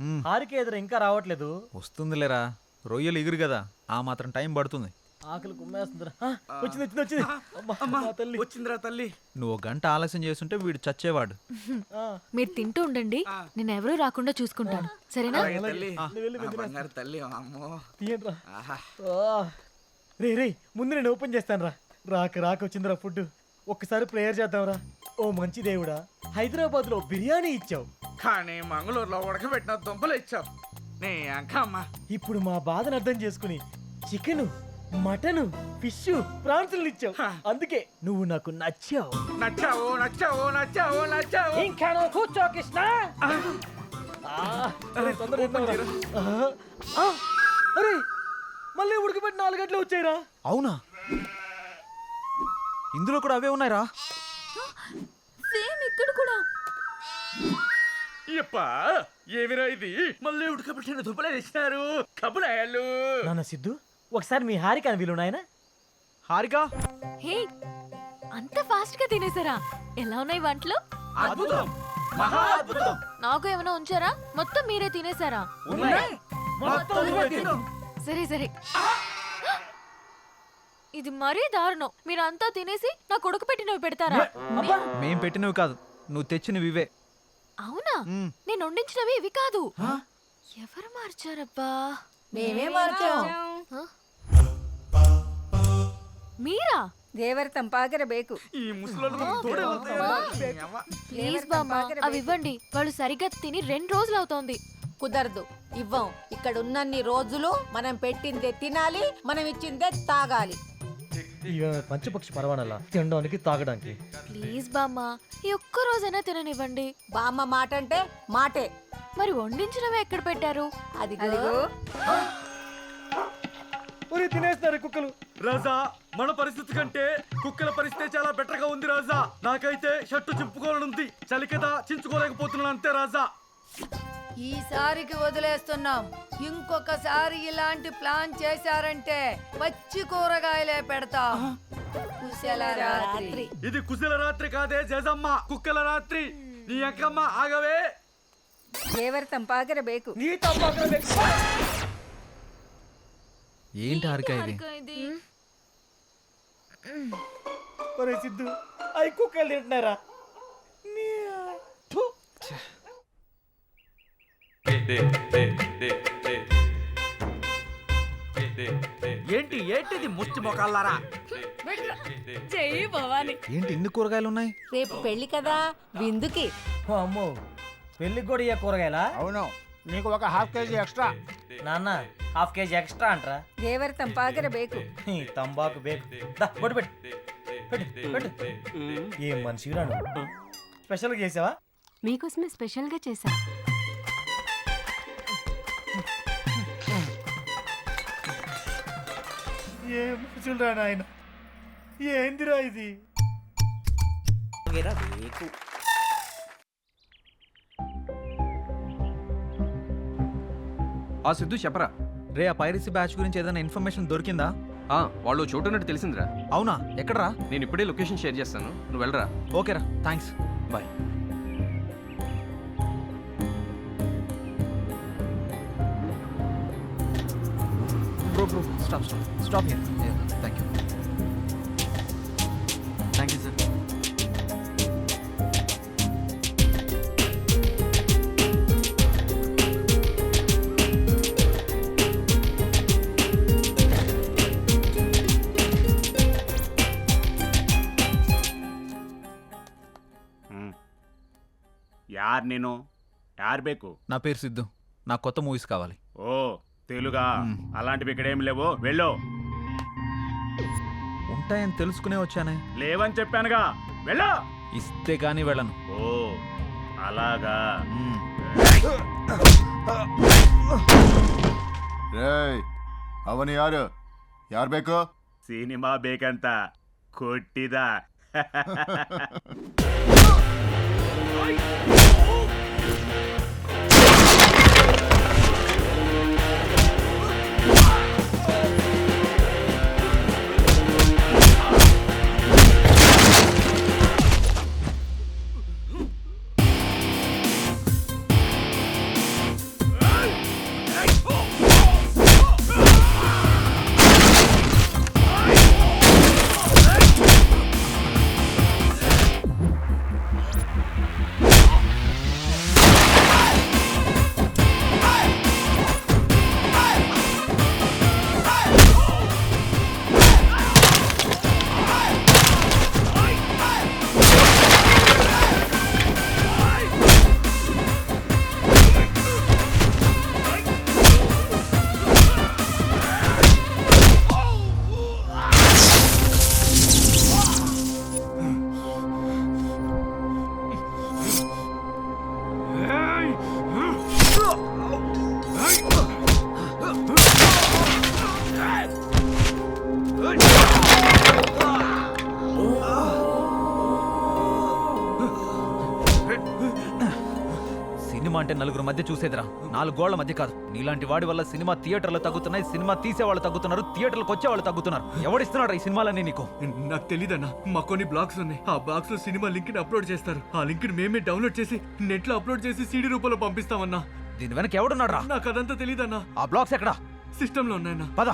మ్మ్. హారిక ఎదురు ఇంకా రావట్లేదు. వస్తుందిలేరా రొయ్యలు ఎగురు కదా ఆ మాత్రం టైం పడుతుంది. ఆకలి కుమ్మేస్తుందిరా. ఆ, వచ్చింది వచ్చింది వచ్చింది. అమ్మా, నా తల్లి. వచ్చిందిరా తల్లి. నువ్వు గంట ఆలస్యం చేస్తుంటే వీడు చచ్చేవాడు. ఆ, మీరు తింటూ ఉండండి నేను ఎవరూ రాకుండా చూసుకుంటాను. సరేనా? తల్లి. అమ్మో. రే రే ముందు నేను ఓపెన్ చేస్తాను రా రాక రాక వచ్చిందిరా ఫుడ్ ఒక్కసారి ప్రేయర్ చేద్దాంరా. ఓ మంచి దేవుడా హైదరాబాద్లో బిర్యానీ ఇచ్చావు. కానీ మంగళూరులో ఉడకబెట్టిన దుంపలు ఇచ్చావు. నీ అంకమ్మ. ఇప్పుడు మా బాధను అర్థం చేసుకుని చికెన్ మటన్ ఫిష్ ప్రాన్సులు ఇచ్చావు. అందుకే నువ్వు నాకు నచ్చావు. నచ్చావు నచ్చావు నచ్చావు నచ్చావు. ఇంకా నువ్వు కూర్చో కృష్ణ. ఆ, అరే, తొందరగా తిందాంరా. ఆ, ఆ, అరే మళ్ళీ ఉడకబెట్టి నాలుగు గంటలు వచ్చాయిరా. అవునా? ఇందులో కూడా అవే ఉన్నాయిరా. ఇక్కడ కూడా? ఇప్ప ఏమిరా ఇది? మళ్ళీ ఉడకబెట్టిన దుంపలు ఇచ్చినారు కబులాయాలు నాన్న సిద్ధు ఒకసారి మీ హారిక అని వీలు నాయన. హారిక? హే అంత ఫాస్ట్గా తినేసారా? ఎలా ఉన్నాయి వంటలు? అద్భుతం. మహా అద్భుతం. నాకు ఏమైనా ఉంచారా? మొత్తం మీరే తినేసారా? ఉన్నాయి. మొత్తం నువ్వే తిను. సరే సరే. ఇది మరీ దారుణం. మీరంతా తినేసి నా కొడుకు పెట్టినవి పెడతారా? మేం పెట్టినవి కాదు. నువ్వు తెచ్చినవివే అవునా? నేను వండించినవి ఇవి కాదు. ఎవరు మార్చారబ్బా? మేమే మార్చాం. మీరా? దేవర తంపాకర బేకు. ఈ ప్లీజ్ బామ్మా అవి ఇవ్వండి. వాళ్ళు సరిగ్గా తిని రెండు రోజులు అవుతోంది. కుదరదు. ఇవ్వం. ఇక్కడ ఉన్నన్ని రోజులు మనం పెట్టిందే తినాలి మనం ఇచ్చిందే తాగాలి. ఇక పంచపక్షి పరవానలా తినడానికి తాగడానికి. ప్లీజ్ బామ్మ ఈ ఒక్క రోజైనా తిననివ్వండి. బామ్మ మాట అంటే మాటే. మరి వండించినవి ఎక్కడ పెట్టారు? అదిగో. ఒరే తినేస్తున్నారు కుక్కలు. రాజా మన పరిస్థితి కంటే కుక్కల పరిస్థితి చాలా బెటర్గా ఉంది రాజా. నాకైతే షర్టు చింపుకోవాలనుంది. చలి కదా చించుకోలేకపోతున్నాను అంతే రాజా. ఈసారికి వదిలేస్తున్నాం ఇంకొకసారి ఇలాంటి ప్లాన్ చేశారంటే పచ్చి కూరగాయలే పెడతాం కుశల రాత్రి ఇది కుశల రాత్రి కాదే జేజమ్మ కుక్కల రాత్రి నీ అక్కమ్మ ఆగవే ದೇವರ ತಂಪಾಗಿರಬೇಕು నీ తప్పకుండా ఏంటి హారిక ఇది ఒరే సిద్ధు అవి కుక్కలు తింటున్నారా నీ- థు. ఏంటి ఏంటిది ముచ్చి మొకాలారా చెయ్యి భవాని. ఏంటి ఎన్ని కూరగాయలు ఉన్నాయి రేపు పెళ్ళి కదా విందుకి. అమ్మో పెళ్ళి కూడా ఏ కూరగాయలా? అవును. నీకు ఒక హాఫ్ కేజీ ఎక్స్ట్రా. నాన్న హాఫ్ కేజీ ఎక్స్ట్రా అంటరా. దేవర తంపాగర బేకు. తంబాకు బేకు. దా బొట్టు పెట్టు. ఏం మనిషి రాను స్పెషల్గా చేసావా? మీకోసమే స్పెషల్గా చేశా. ఏం మనుషులు రా నాయన? ఏందిరా ఇది? ఆ సిద్ధు చెప్పరా? రే ఆ పైరసీ బ్యాచ్ గురించి ఏదైనా ఇన్ఫర్మేషన్ దొరికిందా? ఆ వాళ్ళు చోటున్నట్టు తెలిసిందిరా. అవునా? ఎక్కడరా? నేను ఇప్పుడే లొకేషన్ షేర్ చేస్తాను. నువ్వు వెళ్ళరా? ఓకేరా thanks bye. Route stop stop stop here thank you thank you sir యార్ నేను? యార్ బేకు? నా పేరు సిద్ధు. నా కొత్త మూవీస్ కావాలి. ఓ తెలుగా మ్మ్. అలాంటివి ఇక్కడ ఏం లేవు వెళ్ళు ఉంటాయని తెలుసుకునే వచ్చానే లేవని చెప్పానుగా వెళ్ళు ఇస్తే కానీ వెళ్ళను ఓ అలాగా మ్మ్. ರೇಯ್ ಅವನು ಯಾರು ಯಾರು ಬೇಕು ಸಿನಿಮಾ ಬೇಕಂತ ಕೊಟ್ಟಿದ సినిమా అంటే నలుగురు మధ్య చూసేదిరా. నాలుగు గోళ్ళ మధ్య కాదు. నీలాంటి వాడి వల్ల సినిమా థియేటర్లు తగ్గుతున్నాయి సినిమా తీసే వాళ్ళు తగ్గుతున్నారు థియేటర్లకు వచ్చే వాళ్ళు తగ్గుతున్నారు. ఎవడిస్తున్నాడు ఈ సినిమాలన్నీ నీకు? నాకు తెలీదన్నా మా కొన్ని బ్లాగ్స్ ఉన్నాయి. ఆ బ్లాగ్స్లో సినిమా లింక్ని అప్లోడ్ చేస్తారు. ఆ లింక్ని మేమే డౌన్లోడ్ చేసి నెట్లో అప్లోడ్ చేసి సీడీ రూపంలో పంపిస్తామన్నా. దీని వెనక ఎవడున్నాడు రా నాకు అదంతా తెలీదన్నా. ఆ బ్లాగ్స్ ఎక్కడా? సిస్టమ్లో ఉన్నాయన్నా. పద.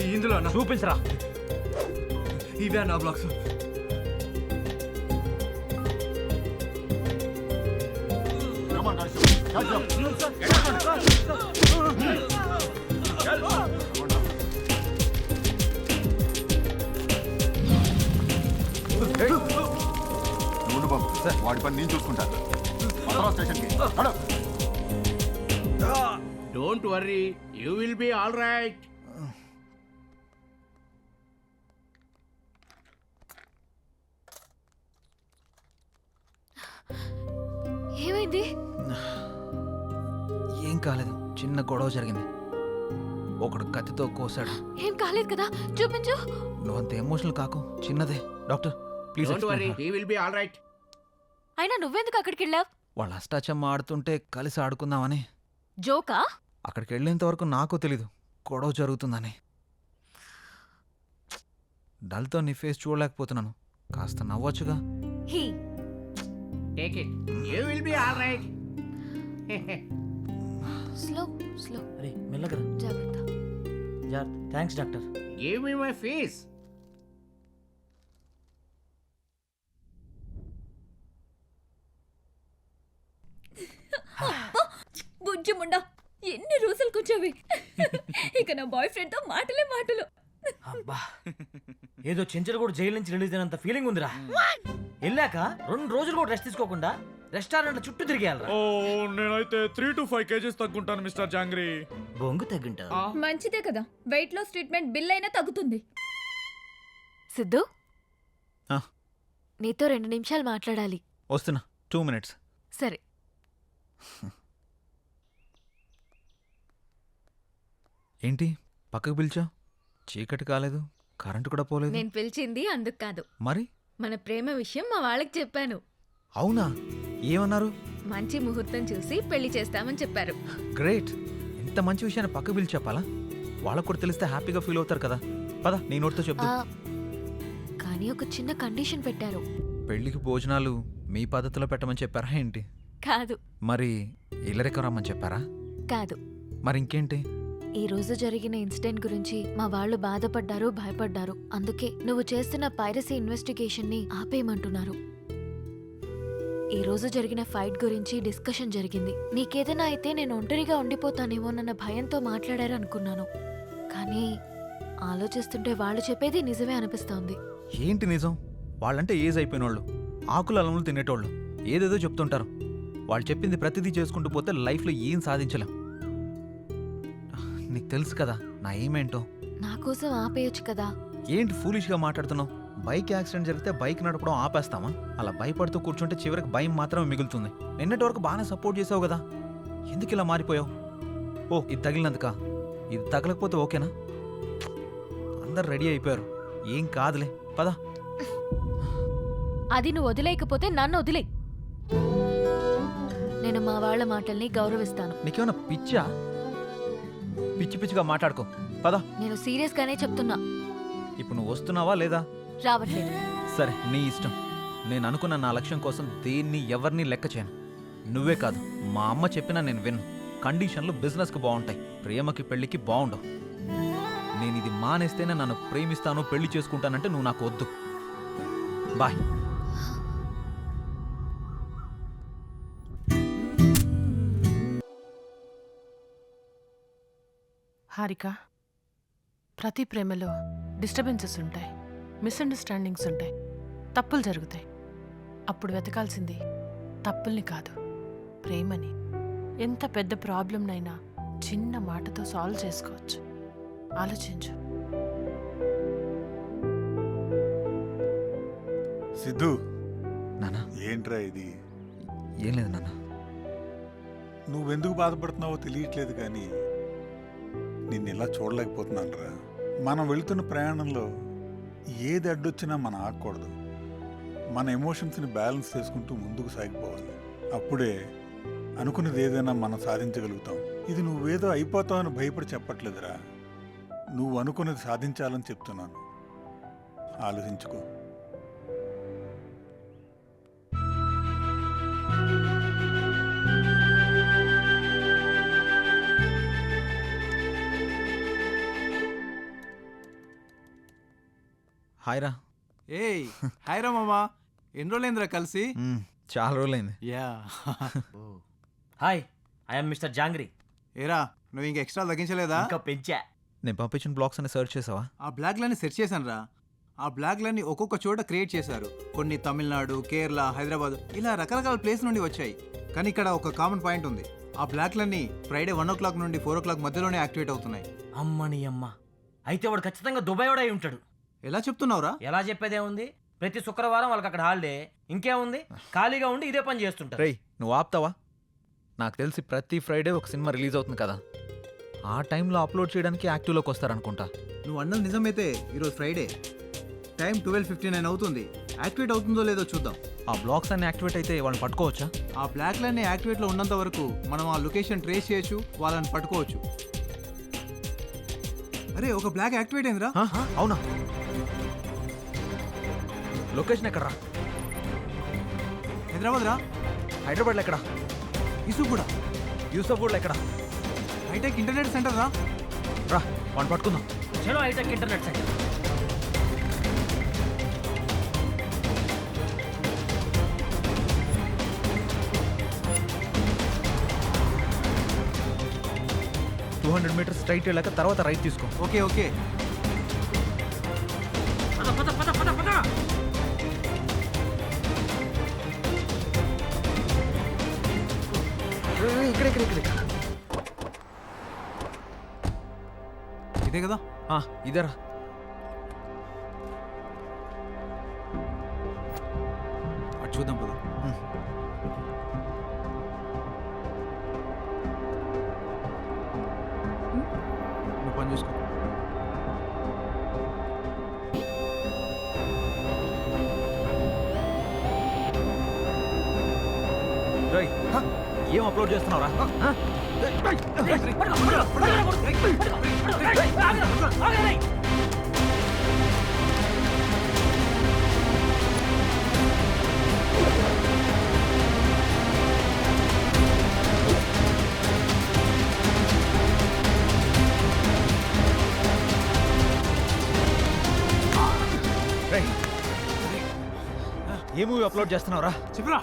ఇందులో అన్నా చూపించరా. ఇవే నా బ్లాగ్స్ నువ్వు ఉండు బాబు వాడి పని నేను చూసుకుంటాను స్టేషన్కి don't worry you will be all right ఏమైంది? ఏం కాలేదు. చిన్న గొడవ జరిగింది. ఒకడు కత్తితో కోసాడు. ఏం కాలేదు కదా? చూపించు. నువ్వంత ఎమోషనల్ కాకు. చిన్నదే. Doctor please don't worry he. Will be all right అయినా నువ్వెందుకు అక్కడికి వెళ్ళావు? వాళ్ళు అష్టాచమ్మ ఆడుతుంటే కలిసి ఆడుకుందామని. జోకా? అక్కడికి వెళ్ళేంత వరకు నాకు తెలీదు. గొడవ జరుగుతుందని. డల్తో నీ ఫేస్ చూడలేకపోతున్నాను. కాస్త నవ్వొచ్చుగా. He. Take it you will be all right slow slow అరే మెల్లగరా జాగ్రత్త. జాగ్రత్త. Thanks doctor. Give me my fees బుజ్జి ముండా ఎన్ని రోజులకు వచ్చావి ఇక నా బాయ్ ఫ్రెండ్తో మాటలే మాటలు. అబ్బా. ఏదో చెంచలు కూడా జైలు నుంచి రిలీజ్ అయినంత ఫీలింగ్ ఉందిరా. వెళ్ళాక రెండు రోజులు కూడా రెస్ట్ తీసుకోకుండా రెస్టారెంట్ చుట్టూ తిరిగేయాలరా. ఓ నేనైతే త్రీ టు ఫైవ్ కేజెస్ తగ్గుంటాను మిస్టర్ జాంగ్రీ. బొంగు తగ్గింటా మంచిదే కదా. వెయిట్ లాస్ ట్రీట్మెంట్ బిల్ అయినా తగ్గుతుంది. సిద్ధు? ఆ. నీతో రెండు నిమిషాలు మాట్లాడాలి. వస్తున్నా. టూ మినిట్స్ సరే. ఏంటి? పక్కకు పిలిచా చీకటి కాలేదు. కరెంటు కూడా పోలేదు. నేను పిలిచింది అందుకు కాదు. మరి? మన ప్రేమ విషయం మా వాళ్ళకి చెప్పాను. అవునా? ఏమన్నారు? మంచి ముహూర్తం చూసి పెళ్ళి చేస్తామని చెప్పారు. గ్రేట్. ఇంత మంచి విషయాన్ని పక్కకు పిలిచి చెప్పాలా? వాళ్ళకు కూడా తెలిస్తే హ్యాపీగా ఫీల్ అవుతారు కదా. పద నీ నోటితో చెప్దు. ఆ, కానీ ఒక చిన్న కండిషన్ పెట్టారు. పెళ్ళికి భోజనాలు మీ పద్ధతిలో పెట్టమని చెప్పారా ఏంటి? కాదు. మరి ఇల్లరికం రమ్మని చెప్పారా? కాదు. మరి ఇంకేంటి? ఈ రోజు జరిగిన ఇన్సిడెంట్ గురించి మా వాళ్ళు బాధపడ్డారు భయపడ్డారు. అందుకే నువ్వు చేస్తున్న పైరసీ ఇన్వెస్టిగేషన్ని ఆపేయమంటున్నారు. ఈ రోజు జరిగిన ఫైట్ గురించి డిస్కషన్ జరిగింది. నీకేదైనా అయితే నేను ఒంటరిగా ఉండిపోతానేమోనన్న భయంతో మాట్లాడారు అనుకున్నాను కానీ ఆలోచిస్తుంటే వాళ్ళు చెప్పేది నిజమే అనిపిస్తోంది. ఏంటి నిజం? వాళ్ళంటే ఏజ్ అయిపోయిన వాళ్ళు ఆకులు అలములు తినేటోళ్ళు ఏదేదో చెప్తుంటారు. వాళ్ళు చెప్పింది ప్రతిదీ చేసుకుంటూ పోతే లైఫ్లో ఏం సాధించలేం. నీకు తెలుసు కదా నా ఏమేంటో? నా కోసం ఆపేయొచ్చు కదా. ఏంటి ఫూలిష్గా మాట్లాడుతున్నావు? బైక్ యాక్సిడెంట్ జరిగితే బైక్ నడపడం ఆపేస్తామా? అలా భయపడుతూ కూర్చుంటే చివరికి భయం మాత్రమే మిగులుతుంది. నిన్నటి వరకు బాగానే సపోర్ట్ చేసావు కదా? ఎందుకు ఇలా మారిపోయావు? ఓ ఇది తగిలినందుక? ఇది తగలకపోతే ఓకేనా? అందరు రెడీ అయిపోయారు. ఏం కాదులే. పద. అది నువ్వు వదిలేయకపోతే నన్ను వదిలే. నేను మా వాళ్ళ మాటల్ని గౌరవిస్తాను. నీకేమైనా పిచ్చా? పిచ్చి పిచ్చిగా మాట్లాడుకో. పద. నేను సీరియస్ గానే చెప్తున్నా. ఇప్పుడు నువ్వు వస్తున్నావా లేదా? రావట్లేదు. సరే నీ ఇష్టం. నేను అనుకున్న నా లక్ష్యం కోసం దేన్ని ఎవరిని లెక్క చేయను. నువ్వే కాదు మా అమ్మ చెప్పినా నేను విన్ను. కండిషన్లు బిజినెస్కి బాగుంటాయి. ప్రేమకి పెళ్ళికి బాగుండవు. నేను ఇది మానేస్తేనే నన్ను ప్రేమిస్తాను పెళ్ళి చేసుకుంటానంటే నువ్వు నాకు వద్దు. బాయ్. హారిక ప్రతి ప్రేమలో డిస్టర్బెన్సెస్ ఉంటాయి. మిస్అండర్స్టాండింగ్స్ ఉంటాయి. తప్పులు జరుగుతాయి. అప్పుడు వెతకాల్సింది తప్పుల్ని కాదు ప్రేమని. ఎంత పెద్ద ప్రాబ్లంనైనా చిన్న మాటతో సాల్వ్ చేసుకోవచ్చు. ఆలోచించు. సిద్ధు! నానా? ఏంట్రా ఇది? ఏం లేదు నాన్న నువ్వెందుకు బాధపడుతున్నావో తెలియట్లేదు కానీ నిన్ను ఇలా చూడలేకపోతున్నాను రా మనం వెళుతున్న ప్రయాణంలో ఏది అడ్డొచ్చినా మనం ఆగకూడదు. మన ఎమోషన్స్ని బ్యాలెన్స్ చేసుకుంటూ ముందుకు సాగిపోవాలి. అప్పుడే అనుకున్నది ఏదైనా మనం సాధించగలుగుతాం. ఇది నువ్వేదో అయిపోతావని భయపడి చెప్పట్లేదురా. నువ్వు అనుకున్నది సాధించాలని చెప్తున్నాను. ఆలోచించుకో. హాయ్ రా ఏయ్ హాయ్ రా మామా. ఎన్ని రోజులైందిరా కలిసి? మ్మ్, చాలా రోజులైంది. Yeah. Hi I'm mister Jangri. ఏరా నువ్వు ఇంక ఎక్స్ట్రా తగ్గించలేదా? ఇంకా పెంచా. నేను పంపించిన బ్లాగ్స్ అని సెర్చ్ చేసావా? ఆ బ్లాగ్లన్నీ సెర్చ్ చేశాను రా ఆ బ్లాగ్లన్నీ ఒక్కొక్క చోట క్రియేట్ చేశారు. కొన్ని తమిళనాడు కేరళ హైదరాబాద్ ఇలా రకరకాల ప్లేస్ నుండి వచ్చాయి. కానీ ఇక్కడ ఒక కామన్ పాయింట్ ఉంది. ఆ బ్లాక్లన్నీ ఫ్రైడే వన్ ఓ క్లాక్ నుండి ఫోర్ ఓ క్లాక్ మధ్యలోనే యాక్టివేట్ అవుతున్నాయి. అమ్మని అమ్మ. అయితే వాడు ఖచ్చితంగా దుబాయ్ వాడే అయి ఉంటాడు. ఎలా చెప్తున్నావురా? ఎలా చెప్పేదే ఉంది? ప్రతి శుక్రవారం వాళ్ళకి అక్కడ హాలిడే ఇంకేముంది ఖాళీగా ఉండి ఇదే పని చేస్తుంటారు. రేయ్ నువ్వు ఆపుతావా? నాకు తెలిసి ప్రతి ఫ్రైడే ఒక సినిమా రిలీజ్ అవుతుంది కదా. ఆ టైంలో అప్లోడ్ చేయడానికి యాక్టివ్లోకి వస్తారనుకుంటా. నువ్వు అన్నది నిజమైతే ఈరోజు Friday time twelve fifty nine అవుతుంది. యాక్టివేట్ అవుతుందో లేదో చూద్దాం. ఆ బ్లాగ్స్ అన్ని యాక్టివేట్ అయితే వాళ్ళని పట్టుకోవచ్చా? ఆ బ్లాక్లన్నీ యాక్టివేట్లో ఉన్నంత వరకు మనం ఆ లొకేషన్ ట్రేస్ చేయొచ్చు వాళ్ళని పట్టుకోవచ్చు. అరే ఒక బ్లాక్ యాక్టివేట్ అయిందిరా. హ? అవునా? లొకేషన్ ఎక్కడ రా హైదరాబాద్ రా హైదరాబాద్లో ఎక్కడ? ఇసు కూడా యూసఫ్గూడ్లో ఎక్కడ? హైటెక్ ఇంటర్నెట్ సెంటర్ రా రా వాడిని పట్టుకుందాం. చలో hitech internet centre. Two hundred metres straight వెళ్ళాక తర్వాత రైట్ తీసుకో. Okay okay. ఇదే కదా? ఇదేరా. అటు చూద్దాం పద. నువ్వు పని చూసుకో. ఏం అప్లోడ్ చేస్తున్నావురా? ఏ మూవీ అప్లోడ్ చేస్తున్నావురా? చెప్పరా?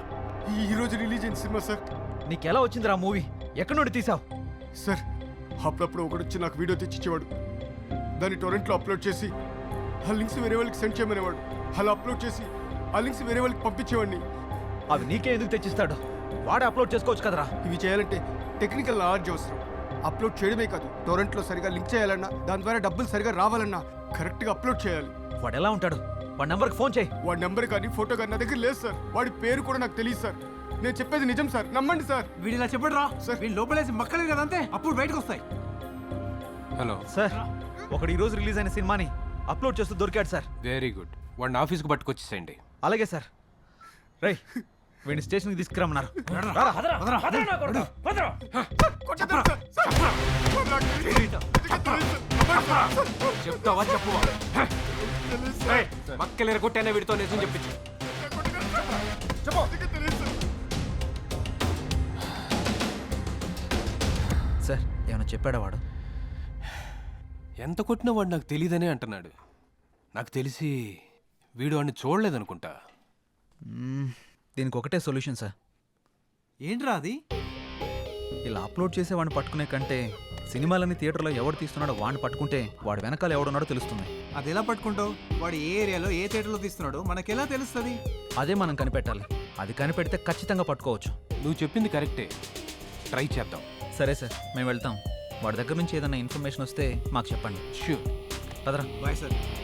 ఈ రోజు రిలీజ్ అయిన సినిమా సార్. నీకు ఎలా వచ్చిందిరా మూవీ? ఎక్కడి నుండి తీసావు? సార్ అప్పుడప్పుడు ఒకడు వచ్చి నాకు వీడియో తెచ్చిచ్చేవాడు దాన్ని టొరెంట్లో అప్లోడ్ చేసి ఆ లింక్స్ వేరే వాళ్ళకి సెండ్ చేయమనేవాడు. అలా అప్లోడ్ చేసి ఆ లింక్స్ వేరే వాళ్ళకి పంపించేవాడిని. అవి నీకే ఎందుకు తెచ్చిస్తాడు? వాడే అప్లోడ్ చేసుకోవచ్చు కదరా. ఇవి చేయాలంటే టెక్నికల్ నాలెడ్జ్ అవసరం. అప్లోడ్ చేయడమే కాదు టొరెంట్లో సరిగా లింక్ చేయాలన్నా దాని ద్వారా డబ్బులు సరిగా రావాలన్నా కరెక్ట్గా అప్లోడ్ చేయాలి. వాడు ఎలా ఉంటాడు? వాడి నెంబర్కి ఫోన్ చేయి. వాడి నెంబర్ కానీ ఫోటో కానీ నా దగ్గర లేదు సార్. వాడి పేరు కూడా నాకు తెలియదు సార్. నేను చెప్పేది నిజం సార్. నమ్మండి సార్. వీడు ఇలా చెప్పడు రా సార్. వీళ్ళు లోపలేసి మక్కలే కదా అంతే? అప్పుడు బయటకు వస్తాయి. హలో. సార్ ఒకడు ఈరోజు రిలీజ్ అయిన సినిమాని అప్లోడ్ చేస్తూ దొరికాడు సార్. Very good. వాడిని ఆఫీస్కి పట్టుకొచ్చేసేయండి. అలాగే సార్. రై వీడిని స్టేషన్కి తీసుకురమ్మన్నారు. కొట్టొద్దు సార్. Sir, sir. చెప్తావా చెప్పువా? సార్. మక్కలేర కొట్టేనే వీడితో నిజం చెప్పించు. చెప్పు. చెప్పాడా వాడు? ఎంత కొట్టినా వాడు నాకు తెలియదనే అంటున్నాడు. నాకు తెలిసి వీడు వాడిని చూడలేదనుకుంటా. దీనికి ఒకటే సొల్యూషన్ సార్. ఏంట్రా అది? ఇలా అప్లోడ్ చేసే వాడిని పట్టుకునే కంటే సినిమాలని థియేటర్లో ఎవడు తీస్తున్నాడో వాడిని పట్టుకుంటే వాడు వెనకాల ఎవడున్నాడో తెలుస్తుంది. అది ఎలా పట్టుకుంటావు? వాడు ఏ ఏరియాలో ఏ థియేటర్లో తీస్తున్నాడో మనకెలా తెలుస్తుంది? అదే మనం కనిపెట్టాలి. అది కనిపెడితే ఖచ్చితంగా పట్టుకోవచ్చు. నువ్వు చెప్పింది కరెక్టే. ట్రై చేద్దాం. సరే సార్ మేము వెళ్తాం. వాడి దగ్గర నుంచి ఏదైనా ఇన్ఫర్మేషన్ వస్తే మాకు చెప్పండి. ష్యూర్ పదరా. Bye sir